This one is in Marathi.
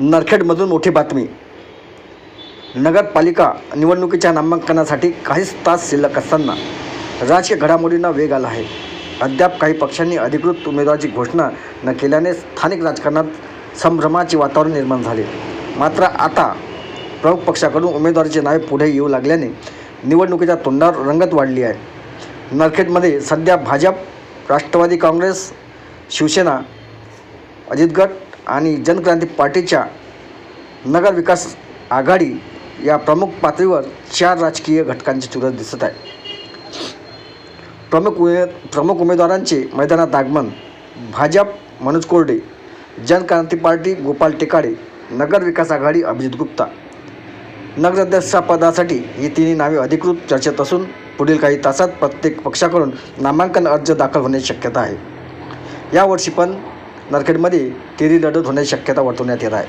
नरखेडमधून मोठी बातमी. नगरपालिका निवडणुकीच्या नामांकनासाठी काहीच तास शिल्लक असताना राजकीय घडामोडींना वेग आला आहे. अद्याप काही पक्षांनी अधिकृत उमेदवाराची घोषणा न केल्याने स्थानिक राजकारणात संभ्रमाचे वातावरण निर्माण झाले. मात्र आता प्रमुख पक्षाकडून उमेदवाराची नावे पुढे येऊ लागल्याने निवडणुकीच्या तोंडावर रंगत वाढली आहे. नरखेडमध्ये सध्या भाजप राष्ट्रवादी काँग्रेस शिवसेना अजित गट आणि जनक्रांती पार्टीच्या नगर विकास आघाडी या प्रमुख पातळीवर चार राजकीय घटकांची चुरस दिसत आहे. प्रमुख उमे प्रमुख उमेदवारांचे मैदानात आगमन भाजप मनोज कोरडे जनक्रांती पार्टी गोपाल टेकाडे नगर विकास आघाडी अभिजित गुप्ता. नगराध्यक्षपदासाठी ही तिन्ही नावे अधिकृत चर्चेत असून पुढील काही तासात प्रत्येक पक्षाकडून नामांकन अर्ज दाखल होण्याची शक्यता आहे. यावर्षी पण नरखेडमध्ये तिरी लढत होण्याची शक्यता वर्तवण्यात येत आहे.